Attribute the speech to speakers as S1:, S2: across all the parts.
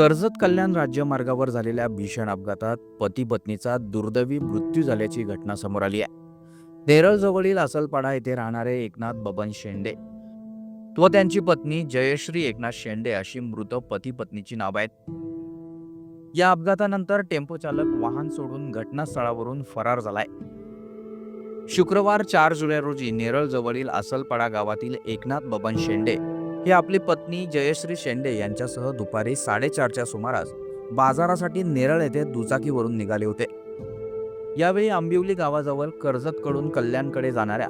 S1: कर्जत कल्याण राज्यमार्गावर झालेल्या भीषण अपघातात पती पत्नीचा दुर्दैवी मृत्यू झाल्याची घटना समोर आली आहे. नेरळजवळील असलपाडा येथे राहणारे एकनाथ बबन शेंडे व त्यांची पत्नी जयश्री एकनाथ शेंडे अशी मृत पती पत्नीची नाव आहेत. या अपघातानंतर टेम्पो चालक वाहन सोडून घटनास्थळावरून फरार झालाय. शुक्रवार चार जुलै रोजी नेरळ जवळील असलपाडा गावातील एकनाथ बबन शेंडे हे आपली पत्नी जयश्री शेंडे यांच्यासह दुपारी साडेचारच्या सुमारास बाजारासाठी नेरळ येथे दुचाकीवरून निघाले होते. यावेळी आंबिवली गावाजवळ कर्जतकडून कल्याणकडे जाणाऱ्या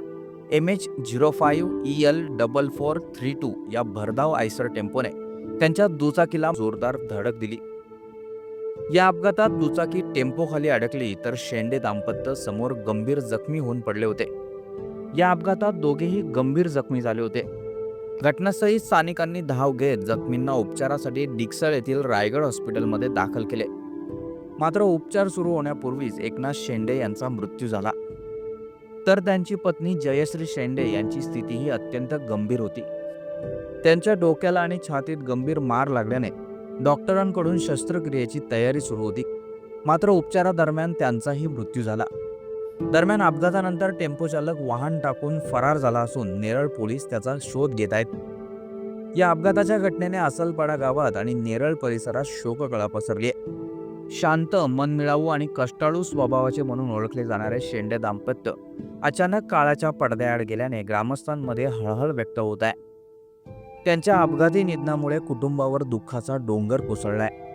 S1: M H zero five E L double four three two या भरधाव आयसर टेम्पोने त्यांच्या दुचाकीला जोरदार धडक दिली. या अपघातात दुचाकी टेम्पोखाली अडकली तर शेंडे दाम्पत्य समोर गंभीर जखमी होऊन पडले होते. या अपघातात दोघेही गंभीर जखमी झाले होते. घटनास्थळी स्थानिकांनी धाव घेत जखमींना उपचारासाठी डिक्सळ येथील रायगड हॉस्पिटलमध्ये दाखल केले. मात्र उपचार सुरू होण्यापूर्वीच एकनाथ शेंडे यांचा मृत्यू झाला. तर त्यांची पत्नी जयश्री शेंडे यांची स्थितीही अत्यंत गंभीर होती. त्यांच्या डोक्याला आणि छातीत गंभीर मार लागल्याने डॉक्टरांकडून शस्त्रक्रियेची तयारी सुरू होती. मात्र उपचारादरम्यान त्यांचाही मृत्यू झाला. दरम्यान अपघातानंतर टेम्पो चालक वाहन टाकून फरार झाला असून नेरळ पोलीस त्याचा शोध घेत आहेत. या अपघाताच्या घटनेने असलपाडा गावात आणि नेरळ परिसरात शोककळा पसरली आहे. शांत मनमिळावू आणि कष्टाळू स्वभावाचे म्हणून ओळखले जाणारे शेंडे दाम्पत्य अचानक काळाच्या पडद्याआड गेल्याने ग्रामस्थांमध्ये हळहळ व्यक्त होत आहे. त्यांच्या अपघाती निधनामुळे कुटुंबावर दुःखाचा डोंगर कोसळलाय.